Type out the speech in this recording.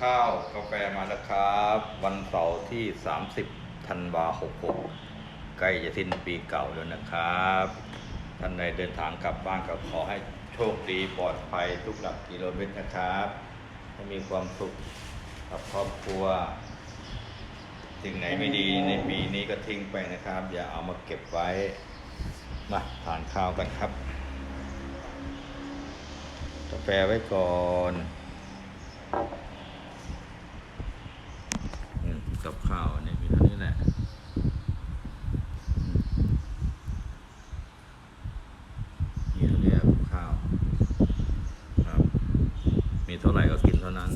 ข้าวกาแฟมาแล้วครับ วันเสาร์ที่ 30ธันวา66ใกล้จะสิ้นปีเก่าแล้วนะครับ ท่านใดเดินทางกลับบ้านก็ขอให้โชคดีปลอดภัยทุกหลักกิโลเมตรนะครับให้มีความสุขกับครอบครัวสิ่งไหนไม่ดีในปีนี้ก็ทิ้งไปนะครับ อย่าเอามาเก็บไว้มาทานข้าวกันครับ กาแฟไว้ก่อน กับข้าวเนี่ยมีเท่านี้แหละนี่เรียกข้าวครับ มีเท่าไหร่ก็กินเท่านั้น